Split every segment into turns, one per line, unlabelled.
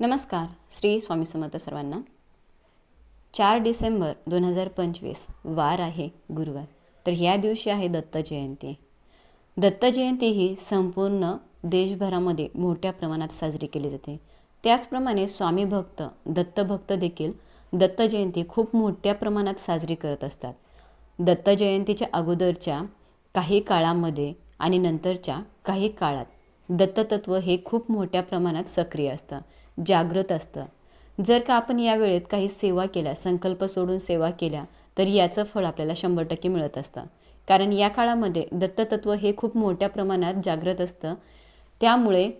नमस्कार श्री स्वामी समर्थ सर्वांना. चार डिसेंबर दोन हजार पंचवीस वार आहे गुरुवार. तर ह्या दिवशी आहे दत्त जयंती. दत्त जयंती ही संपूर्ण देशभरामध्ये मोठ्या प्रमाणात साजरी केली जाते. त्याचप्रमाणे स्वामी भक्त दत्तभक्त देखील दत्त जयंती खूप मोठ्या प्रमाणात साजरी करत असतात. दत्त जयंतीच्या अगोदरच्या काही काळामध्ये आणि नंतरच्या काही काळात दत्ततत्व हे खूप मोठ्या प्रमाणात सक्रिय असतं. जागृत असतं. जर का आपण या वेळेत काही सेवा केल्या संकल्प सोडून सेवा केल्या तर याचं फळ आपल्याला शंभर टक्के मिळत असतं. कारण या काळामध्ये दत्ततत्व हे खूप मोठ्या प्रमाणात जागृत असतं. त्यामुळे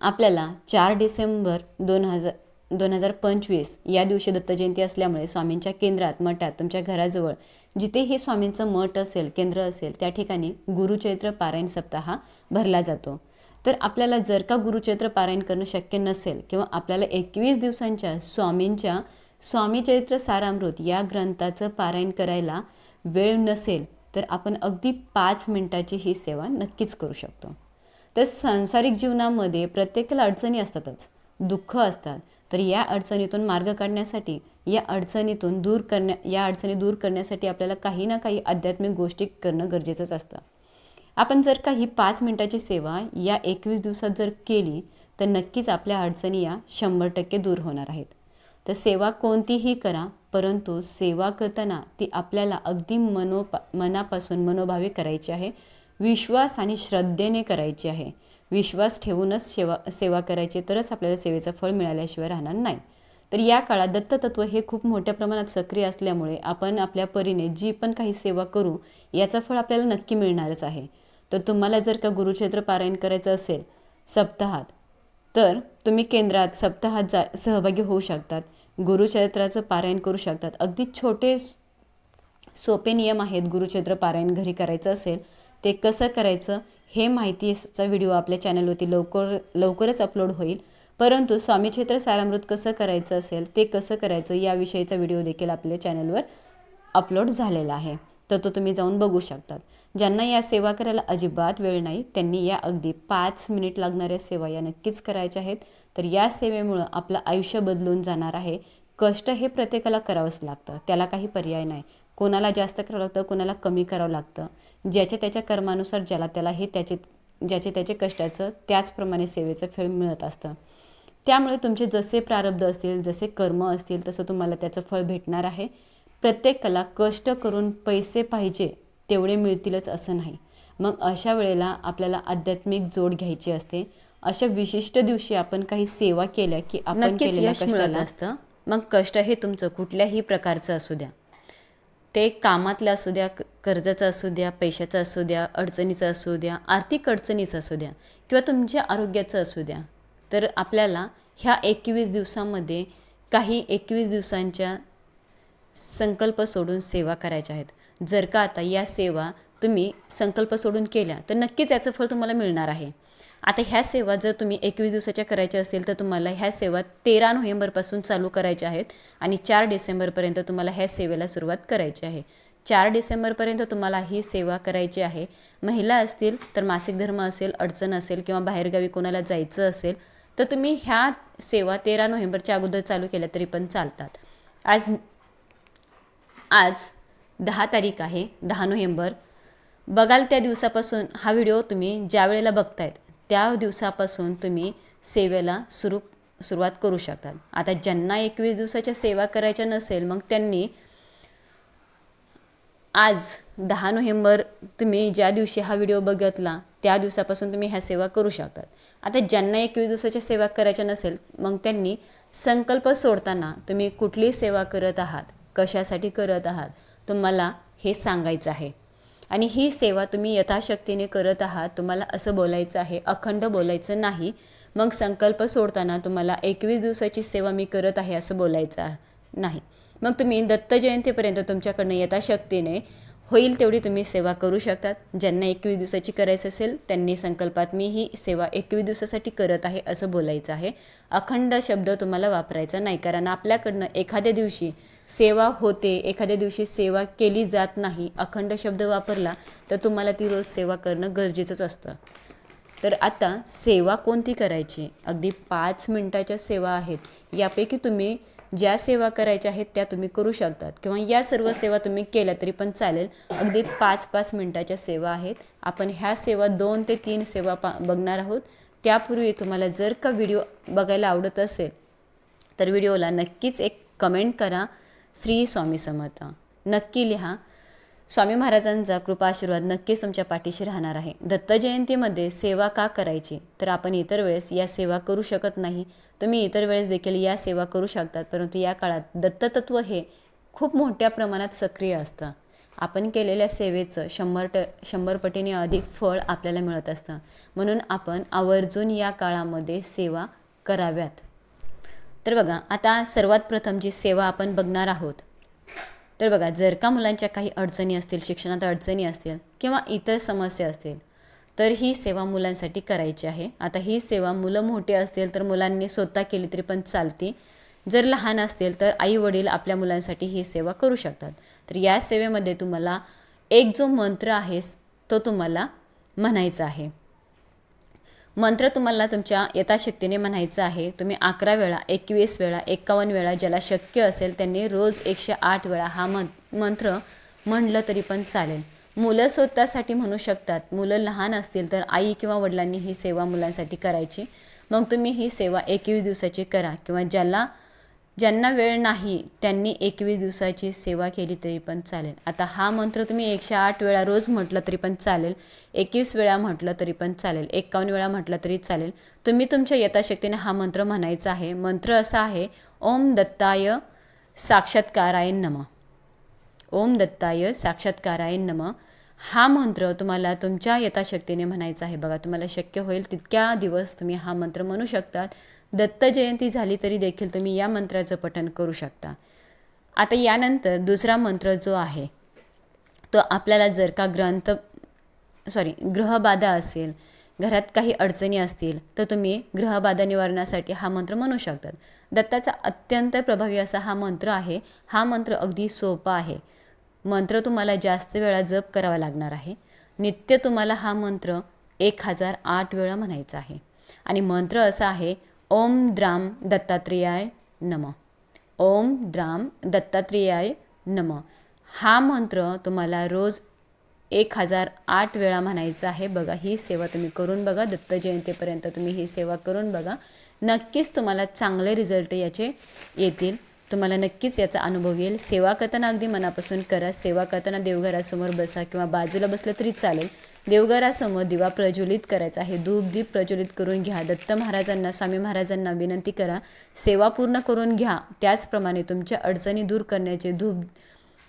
आपल्याला चार डिसेंबर दोन हजार दोन हजार पंचवीस या दिवशी दत्तजयंती असल्यामुळे स्वामींच्या केंद्रात मठात तुमच्या घराजवळ जिथे हे स्वामींचं मठ असेल केंद्र असेल त्या ठिकाणी गुरुचैत्र पारायण सप्ताह भरला जातो. तर आपल्याला जर का गुरुचैत्र पारायण करणं शक्य नसेल किंवा आपल्याला एकवीस दिवसांच्या स्वामींच्या स्वामीचैत्र सारामृत या ग्रंथाचं पारायण करायला वेळ नसेल तर आपण अगदी पाच मिनटाची ही सेवा नक्कीच करू शकतो. तर सांसारिक जीवनामध्ये प्रत्येकाला अडचणी असतातच दुःख असतात तर या अडचणीतून मार्ग काढण्यासाठी या अडचणीतून दूर करण्या या अडचणी दूर करण्यासाठी आपल्याला काही ना काही आध्यात्मिक गोष्टी करणं गरजेचंच असतं. आपण जर का ही पाच मिनटाची सेवा या एकवीस दिवसात जर केली तर नक्कीच आपल्या अडचणी या शंभर टक्के दूर होणार आहेत. तर सेवा कोणतीही करा परंतु सेवा करताना ती आपल्याला अगदी मनोपा मनापासून मनोभावे करायची आहे. विश्वास आणि श्रद्धेने करायची आहे. विश्वास ठेवूनच सेवा सेवा करायची तरच आपल्याला सेवेचं फळ मिळाल्याशिवाय राहणार नाही. तर या काळात दत्ततत्व हे खूप मोठ्या प्रमाणात सक्रिय असल्यामुळे आपण आपल्या परीने जी पण काही सेवा करू याचं फळ आपल्याला नक्की मिळणारच आहे. तर तुम्हाला जर का गुरुक्षेत्र पारायण करायचं असेल सप्ताहात तर तुम्ही केंद्रात सप्ताहात जा सहभागी होऊ शकतात. गुरुक्षेत्राचं पारायण करू शकतात. अगदी छोटे सोपे नियम आहेत गुरुक्षेत्र पारायण घरी करायचं असेल ते कसं करायचं हे माहितीचा व्हिडिओ आपल्या चॅनलवरती लवकर लवकरच अपलोड होईल. परंतु स्वामीक्षेत्र सारामृत कसं करायचं असेल ते कसं करायचं याविषयीचा व्हिडिओ देखील आपल्या चॅनलवर अपलोड झालेला आहे. तर तो तुम्ही जाऊन बघू शकतात. ज्यांना या सेवा करायला अजिबात वेळ नाही त्यांनी या अगदी पाच मिनिट लागणाऱ्या सेवा या नक्कीच करायच्या आहेत. तर या सेवेमुळं आपलं आयुष्य बदलून जाणार आहे. कष्ट हे प्रत्येकाला करावंच लागतं. त्याला काही पर्याय नाही. कोणाला जास्त करावं लागतं कोणाला कमी करावं लागतं. ज्याच्या त्याच्या कर्मानुसार ज्याला त्याला हे त्याचे ज्याचे त्याचे कष्टाचं त्याचप्रमाणे सेवेचं फळ मिळत असतं. त्यामुळे तुमचे जसे प्रारब्ध असतील जसे कर्म असतील तसं तुम्हाला त्याचं फळ भेटणार आहे. प्रत्येकाला कष्ट करून पैसे पाहिजे तेवढे मिळतीलच असं नाही. मग अशा वेळेला आपल्याला आध्यात्मिक जोड घ्यायची असते. अशा विशिष्ट दिवशी आपण काही सेवा केल्या की आपण कष्टाला असतं. मग कष्ट हे तुमचं कुठल्याही प्रकारचं असू द्या. ते कामातलं असू द्या कर्जाचं असू द्या पैशाचं असू द्या अडचणीचं असू द्या आर्थिक अडचणीचं असू द्या किंवा तुमच्या आरोग्याचं असू द्या. तर आपल्याला ह्या एकवीस दिवसामध्ये काही एकवीस दिवसांच्या संकल्प सोडून सेवा करायच्या आहेत. जर का आता या सेवा तुम्ही संकल्प सोडून केल्या तर नक्कीच याचं फळ तुम्हाला मिळणार आहे. आता ह्या सेवा जर तुम्ही एकवीस दिवसाच्या करायच्या असेल तर तुम्हाला ह्या सेवा तेरा नोव्हेंबरपासून चालू करायच्या आहेत आणि चार डिसेंबरपर्यंत तुम्हाला ह्या सेवेला सुरुवात करायची आहे. चार डिसेंबरपर्यंत तुम्हाला ही सेवा करायची आहे. महिला असतील तर मासिक धर्म असेल अडचण असेल किंवा बाहेरगावी कोणाला जायचं असेल तर तुम्ही ह्या सेवा तेरा नोव्हेंबरच्या अगोदर चालू केल्या तरी पण चालतात. आज आज दहा तारीख आहे दहा नोव्हेंबर. बघाल त्या दिवसापासून हा व्हिडिओ तुम्ही ज्या वेळेला बघतायत त्या दिवसापासून तुम्ही सेवेला सुरू सुरुवात करू शकतात आता ज्यांना एकवीस दिवसाच्या सेवा करायच्या नसेल मग त्यांनी आज दहा नोव्हेंबर तुम्ही ज्या दिवशी हा व्हिडिओ बघितला त्या दिवसापासून तुम्ही ह्या सेवा करू शकतात आता ज्यांना एकवीस दिवसाच्या सेवा करायच्या नसेल मग त्यांनी संकल्प सोडताना तुम्ही कुठली सेवा करत आहात? कशासाठी करत आहात? तुम्हाला हे सांगायचं आहे. आणि ही सेवा तुम्ही यथाशक्तीने करत आहात तुम्हाला असं बोलायचं आहे अखंड बोलायचं नाही. मग संकल्प सोडताना तुम्हाला एकवीस दिवसाची सेवा मी करत आहे असं बोलायचं नाही. मग तुम्ही दत्त जयंतीपर्यंत तुमच्याकडनं यथाशक्तीने होईल तेवढी तुम्ही सेवा करू शकतात. ज्यांना एकवीस दिवसाची करायचं असेल त्यांनी संकल्पात मी ही सेवा एकवीस दिवसासाठी करत आहे असं बोलायचं आहे. अखंड शब्द तुम्हाला वापरायचा नाही कारण आपल्याकडनं एखाद्या दिवशी सेवा होते एखाद्या दिवशी सेवा केली जात नाही अखंड शब्द वापरला तर तुम्हाला ती रोज सेवा करणं गरजेचंच असतं. तर आता सेवा कोणती करायची? अगदी पाच मिनटाच्या सेवा आहेत. यापैकी तुम्ही ज्या सेवा करायच्या आहेत त्या तुम्ही करू शकतात. किंवा या सर्व सेवा तुम्ही केल्या तरी पण चालेल. अगदी पाच पाच मिनटाच्या सेवा आहेत. आपण ह्या सेवा दोन ते तीन सेवा पा बघणार आहोत. त्यापूर्वी तुम्हाला जर का व्हिडिओ बघायला आवडत असेल तर व्हिडिओला नक्कीच एक कमेंट करा. श्री स्वामी समर्थ. नक्की लिहा. स्वामी महाराजांचा कृपा आशीर्वाद नक्कीच तुमच्या पाठीशी राहणार आहे. दत्त जयंतीमध्ये सेवा का करायची? तर आपण इतर वेळेस या सेवा करू शकत नाही. तुम्ही इतर वेळेस देखील या सेवा करू शकतात परंतु या काळात दत्ततत्व हे खूप मोठ्या प्रमाणात सक्रिय असतं. आपण केलेल्या सेवेचं शंभर ट शंभर पटीने अधिक फळ आपल्याला मिळत असतं. म्हणून आपण आवर्जून या काळामध्ये सेवा कराव्यात. तर बघा आता सर्वात प्रथम जी सेवा आपण बघणार आहोत तर बघा जर का मुलांच्या काही अडचणी असतील शिक्षणात अडचणी असतील किंवा इतर समस्या असतील तर ही सेवा मुलांसाठी करायची आहे. आता ही सेवा मुलं मोठी असतील तर मुलांनी स्वतः केली तरी पण चालते. जर लहान असतील तर आई वडील आपल्या मुलांसाठी ही सेवा करू शकतात. तर या सेवेमध्ये तुम्हाला एक जो मंत्र आहे तो तुम्हाला म्हणायचा आहे. मंत्र तुम्हाला तुमच्या यथाशक्तीने म्हणायचं आहे. तुम्ही अकरा वेळा एकवीस वेळा एकावन्न वेळा ज्याला शक्य असेल त्यांनी रोज एकशे आठ वेळा हा मं मंत्र म्हणलं तरी पण चालेल. मुलं स्वतःसाठी म्हणू शकतात. मुलं लहान असतील तर आई किंवा वडिलांनी ही सेवा मुलांसाठी करायची. मग तुम्ही ही सेवा एकवीस दिवसाची करा किंवा ज्याला ज्यांना वेळ नाही त्यांनी एकवीस दिवसाची सेवा केली तरी पण चालेल. आता हा मंत्र तुम्ही एकशे आठ वेळा रोज म्हटलं तरी पण चालेल एकवीस वेळा म्हटलं तरी पण चालेल एकावन्न वेळा म्हटलं तरी चालेल. तुम्ही तुमच्या यथाशक्तीने हा मंत्र म्हणायचा आहे. मंत्र असा आहे ओम दत्ताय साक्षात्काराय नम. ओम दत्ताय साक्षात्काराय नम. हा मंत्र तुम्हाला तुमच्या यथाशक्तीने म्हणायचा आहे. बघा तुम्हाला शक्य होईल तितक्या दिवस तुम्ही हा मंत्र म्हणू शकतात. दत्त जयंती झाली तरी देखील तुम्ही या मंत्राचं पठण करू शकता. आता यानंतर दुसरा मंत्र जो आहे तो आपल्याला जर का ग्रंथ सॉरी ग्रहबाधा असेल घरात काही अडचणी असतील तर तुम्ही ग्रहबाधा निवारणासाठी हा मंत्र म्हणू शकतात. दत्ताचा अत्यंत प्रभावी असा हा मंत्र आहे. हा मंत्र अगदी सोपा आहे. मंत्र तुम्हाला जास्त वेळा जप करावा लागणार आहे. नित्य तुम्हाला हा मंत्र एक हजार आठ वेळा म्हणायचा आहे. आणि मंत्र असा आहे ओम द्राम दत्तात्रेयाय नम. ओम द्राम दत्तात्रेयाय नम. हा मंत्र तुम्हाला रोज एक हजार आठ वेळा म्हणायचा आहे. बघा ही सेवा तुम्ही करून बघा. दत्त जयंतीपर्यंत तुम्ही ही सेवा करून बघा. नक्कीच तुम्हाला चांगले रिझल्ट याचे येतील. तुम्हाला नक्कीच याचा अनुभव येईल. सेवा करताना अगदी मनापासून करा. सेवा करताना देवघरासमोर बसा किंवा बाजूला बसलं तरी चालेल. देवघरासमोर दिवा प्रज्वलित करायचा आहे. धूप दीप प्रज्वलित करून घ्या. दत्त महाराजांना स्वामी महाराजांना विनंती करा. सेवा पूर्ण करून घ्या. त्याचप्रमाणे तुमच्या अडचणी दूर करण्याचे धूप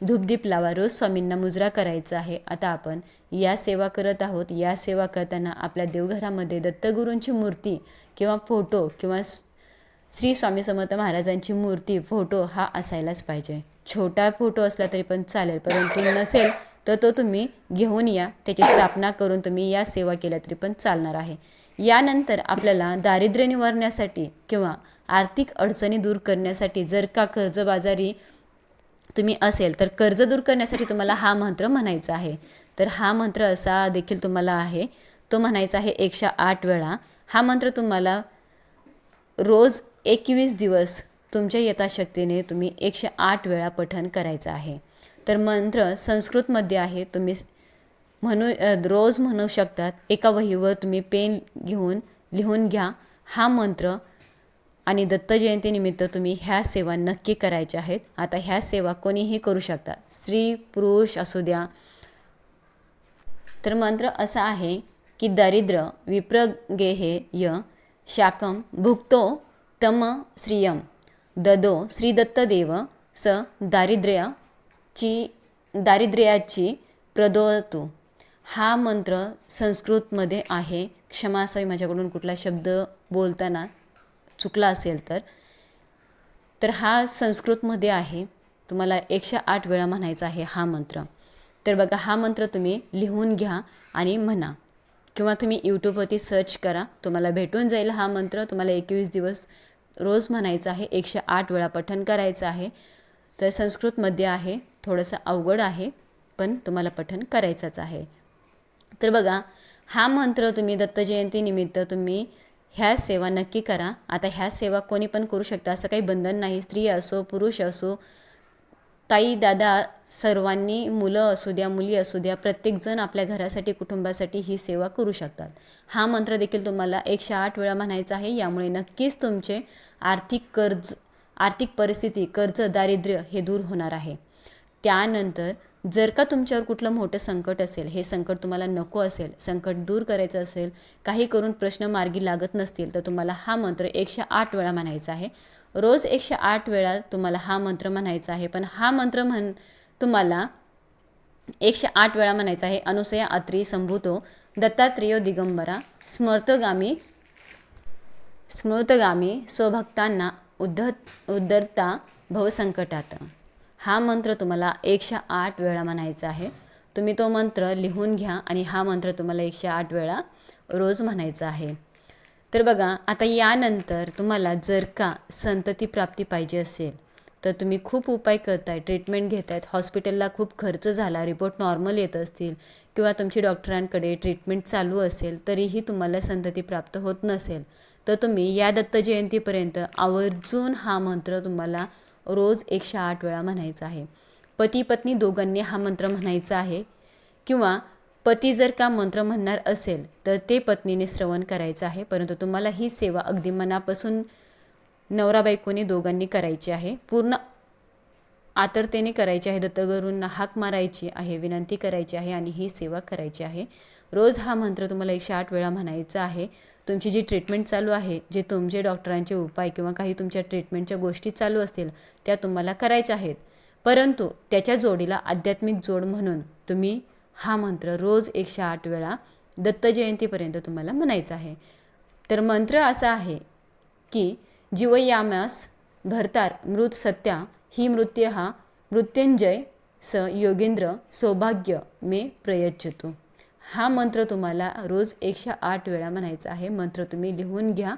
धूपदीप लावा. रोज स्वामींना मुजरा करायचा आहे. आता आपण या सेवा करत आहोत. या सेवा करताना आपल्या देवघरामध्ये दत्तगुरूंची मूर्ती किंवा फोटो किंवा श्री स्वामी समर्थ महाराजांची मूर्ती फोटो हा असायलाच पाहिजे. छोटा फोटो असला तरी पण चालेल परंतु नसेल तर तो तुम्ही घेऊन या. त्याची स्थापना करून तुम्ही या सेवा केल्या तरी पण चालणार आहे. यानंतर आपल्याला दारिद्र्य निवारण्यासाठी किंवा आर्थिक अडचणी दूर करण्यासाठी जर का कर्जबाजारी तुम्ही असेल तर कर्ज दूर करण्यासाठी तुम्हाला हा मंत्र म्हणायचा आहे. तर हा मंत्र असा देखील तुम्हाला आहे. तो म्हणायचा आहे एकशे आठ वेळा. हा मंत्र तुम्हाला रोज एकवीस दिवस तुमच्या यथाशक्तीने तुम्ही एकशे आठ वेळा पठण करायचं आहे. तर मंत्र संस्कृतमध्ये आहे. तुम्ही म्हणू रोज म्हणू शकतात. एका वहीवर तुम्ही पेन घेऊन लिहून घ्या. हा मंत्र आणि दत्त जयंतीनिमित्त तुम्ही ह्या सेवा नक्की करायच्या आहेत. आता ह्या सेवा कोणीही करू शकता स्त्री पुरुष असू द्या. तर मंत्र असा आहे की दरिद्र विप्रगेहे य शाकम भुक्तो तम श्रियम ददो श्रीदत्तदेव स दारिद्र्य दारिद्र्याची दारिद्र्याची प्रदोतू हा मंत्र संस्कृतमध्ये आहे. क्षमा असावी माझ्याकडून कुठला शब्द बोलताना चुकला असेल तर. तर हा संस्कृतमध्ये आहे. तुम्हाला एकशे आठ वेळा म्हणायचा आहे हा मंत्र. तर बघा हा मंत्र तुम्ही लिहून घ्या आणि म्हणा. किंवा तुम्ही यूट्यूबवरती सर्च करा. तुम्हाला भेटून जाईल हा मंत्र. तुम्हाला एकवीस दिवस रोज म्हणायचं आहे. एकशे आठ वेळा पठण करायचं आहे. तर संस्कृतमध्ये आहे. थोडंसं अवघड आहे पण तुम्हाला पठण करायचंच आहे. तर बघा हा मंत्र तुम्ही दत्त जयंतीनिमित्त तुम्ही ह्या सेवा नक्की करा. आता ह्या सेवा कोणी पण करू शकता असं काही बंधन नाही. स्त्री असो पुरुष असो ताई दादा सर्वांनी मुलं असू द्या मुली असू द्या प्रत्येकजण आपल्या घरासाठी कुटुंबासाठी ही सेवा करू शकतात. हा मंत्र देखील तुम्हाला एकशे आठ वेळा म्हणायचा आहे. यामुळे नक्कीच तुमचे आर्थिक कर्ज आर्थिक परिस्थिती कर्ज दारिद्र्य हे दूर होणार आहे. त्यानंतर जर का तुमच्यावर कुठलं मोठं संकट असेल हे संकट तुम्हाला नको असेल संकट दूर करायचं असेल काही करून प्रश्न मार्गी लागत नसतील तर तुम्हाला हा मंत्र एकशे आठ वेळा म्हणायचा आहे. रोज एकशे आठ वेळा तुम्हाला हा मंत्र म्हणायचा आहे पण हा मंत्र म्हण तुम्हाला एकशे आठ वेळा म्हणायचा आहे. अनुसया अत्री संभूतो दत्तात्रेय दिगंबरा स्मृतगामी स्मृतगामी स्वभक्तांना उद्धत उद्धरता भवसंकटात. हा मंत्र तुम्हाला एकशे आठ वेळा म्हणायचा आहे. तुम्ही तो मंत्र लिहून घ्या आणि हा मंत्र तुम्हाला एकशे आठ वेळा रोज म्हणायचा आहे. तर बघा आता यानंतर तुम्हाला जर का संतती प्राप्ती पाहिजे असेल तर तुम्ही खूप उपाय करताय. ट्रीटमेंट घेत आहेत हॉस्पिटलला खूप खर्च झाला. रिपोर्ट नॉर्मल येत असतील किंवा तुमची डॉक्टरांकडे ट्रीटमेंट चालू असेल तरीही तुम्हाला संतती प्राप्त होत नसेल तर तुम्ही या दत्त जयंतीपर्यंत आवर्जून हा मंत्र तुम्हाला रोज एकशे आठ वेळा म्हणायचा आहे. पती पत्नी दोघांनी हा मंत्र म्हणायचा आहे. किंवा पती जर का मंत्र म्हणणार असेल तर ते पत्नीने श्रवण करायचं आहे. परंतु तुम्हाला ही सेवा अगदी मनापासून नवरा बायकोने दोघांनी करायची आहे. पूर्ण आतरतेने करायची आहे दत्तगुरूंना हाक मारायची आहे विनंती करायची आहे आणि ही सेवा करायची आहे. रोज हा मंत्र तुम्हाला एकशे आठ वेळा म्हणायचा आहे. तुमची जी ट्रीटमेंट चालू आहे जे तुमचे डॉक्टरांचे उपाय किंवा काही तुमच्या ट्रीटमेंटच्या गोष्टी चालू असतील त्या तुम्हाला करायच्या आहेत. परंतु त्याच्या जोडीला आध्यात्मिक जोड म्हणून तुम्ही हा मंत्र रोज एकशे आठ वेळा दत्त जयंतीपर्यंत तुम्हाला म्हणायचा आहे. तर मंत्र असा आहे की जीवयामास भरतार मृत सत्या ही मृत्य हा मृत्युंजय स योगेंद्र सौभाग्य मे प्रयच्छतो. हा मंत्र तुम्हाला रोज एकशे आठ वेळा म्हणायचा आहे. मंत्र तुम्ही लिहून घ्या.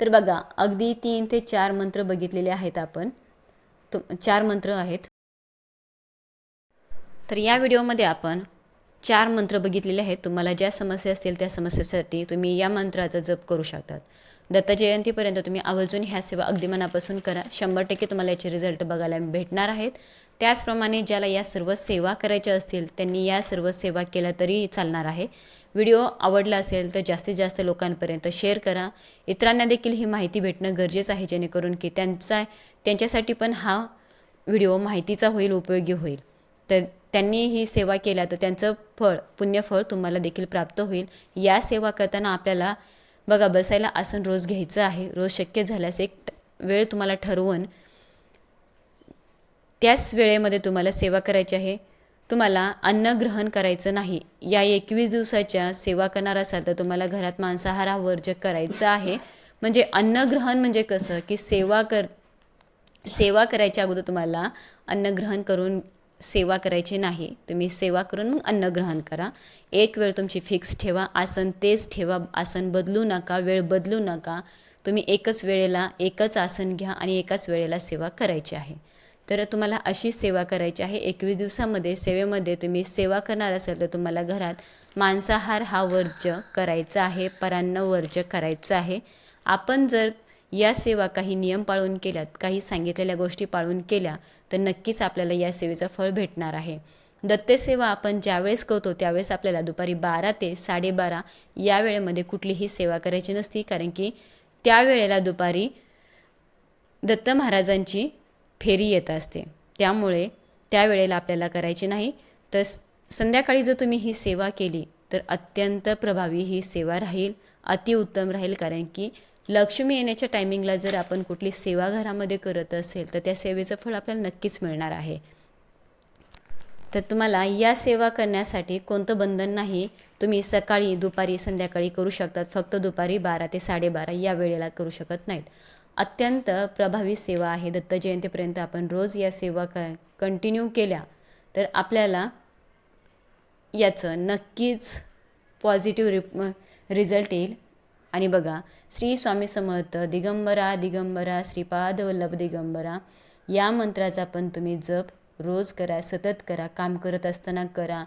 तर बघा अगदी तीन ते चार मंत्र बघितलेले आहेत आपण. तु चार मंत्र आहेत. तर या व्हिडिओमध्ये आपण चार मंत्र बघितलेले आहेत. तुम्हाला ज्या समस्या असतील त्या समस्येसाठी तुम्ही या मंत्राचा जप करू शकतात. दत्त जयंतीपर्यंत तुम्ही आवर्जून ह्या सेवा अगदी मनापासून करा. शंभर टक्के तुम्हाला याचे रिझल्ट बघायला भेटणार आहेत. त्याचप्रमाणे ज्याला या सर्व सेवा करायच्या असतील त्यांनी या सर्व सेवा केल्या तरी चालणार आहे. व्हिडिओ आवडला असेल तर जास्तीत जास्त लोकांपर्यंत शेअर करा. इतरांना देखील ही माहिती भेटणं गरजेचं आहे जेणेकरून की त्यांचा त्यांच्यासाठी पण हा व्हिडिओ माहितीचा होईल उपयोगी होईल. तर त्यांनी ही सेवा केल्या तर त्यांचं फळ पुण्यफळ तुम्हाला देखील प्राप्त होईल. या सेवा करताना आपल्याला बघा बसायला आसन रोज घ्यायचं आहे रोज शक्य झाल्यास एक वेळ तुम्हाला ठरवून त्याच वेळेमध्ये तुम्हाला सेवा करायची आहे. तुम्हाला अन्न ग्रहण करायचं नाही. या एकवीस दिवसाच्या सेवा करणार असाल तर तुम्हाला घरात मांसाहारावर जे करायचं आहे म्हणजे अन्नग्रहण म्हणजे कसं की सेवा कर सेवा करायच्या अगोदर तुम्हाला अन्नग्रहण करून सेवा करायची नाही तुम्ही सेवा करून मग अन्न ग्रहण करा. एक वेळ तुमची फिक्स ठेवा आसन तेच ठेवा आसन बदलू नका वेळ बदलू नका. तुम्ही एकच वेळेला एकच आसन घ्या आणि एकाच वेळेला सेवा करायची आहे. तर तुम्हाला अशी सेवा करायची आहे एकवीस दिवसामध्ये सेवेमध्ये तुम्ही सेवा करणार असाल तर तुम्हाला घरात मांसाहार हा वर्ज करायचा आहे परान्न वर्ज करायचं आहे. आपण जर या सेवा काही नियम पाळून केल्यात काही सांगितलेल्या गोष्टी पाळून केल्या तर नक्कीच आपल्याला या सेवेचं फळ भेटणार आहे. दत्तसेवा आपण ज्यावेळेस करतो त्यावेळेस आपल्याला दुपारी बारा ते साडेबारा या वेळेमध्ये कुठलीही सेवा करायची नसती कारण की त्यावेळेला दुपारी दत्त महाराजांची फेरी येत असते. त्यामुळे त्यावेळेला आपल्याला करायची नाही. तर संध्याकाळी जर तुम्ही ही सेवा केली तर अत्यंत प्रभावी ही सेवा राहील अतिउत्तम राहील कारण की लक्ष्मी येण्याच्या टायमिंगला जर आपण कुठली सेवा घरामध्ये करत असेल तर त्या सेवेचं फळ आपल्याला नक्कीच मिळणार आहे. तर तुम्हाला या सेवा करण्यासाठी कोणतं बंधन नाही तुम्ही सकाळी दुपारी संध्याकाळी करू शकतात. फक्त दुपारी बारा ते साडेबारा या वेळेला करू शकत नाहीत. अत्यंत प्रभावी सेवा आहे. दत्त जयंतीपर्यंत आपण रोज या सेवा क कंटिन्यू केल्या तर आपल्याला याचं नक्कीच पॉझिटिव्ह रि रिझल्ट येईल. आणि बघा श्री स्वामी समर्थ दिगंबरा दिगंबरा श्रीपाद वल्लभ दिगंबरा या मंत्राचा पण तुम्ही जप रोज करा सतत करा काम करत असताना करा.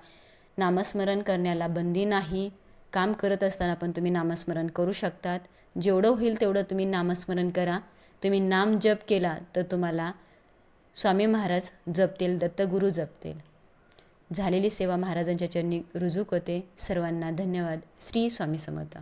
नामस्मरण करण्याला बंदी नाही. काम करत असताना पण तुम्ही नामस्मरण करू शकतात. जेवढं होईल तेवढं तुम्ही नामस्मरण करा. तुम्ही नाम जप केला तर तुम्हाला स्वामी महाराज जपतील दत्तगुरू जपतील. झालेली सेवा महाराजांच्या चरणी रुजू करते. सर्वांना धन्यवाद. श्री स्वामी समर्थ.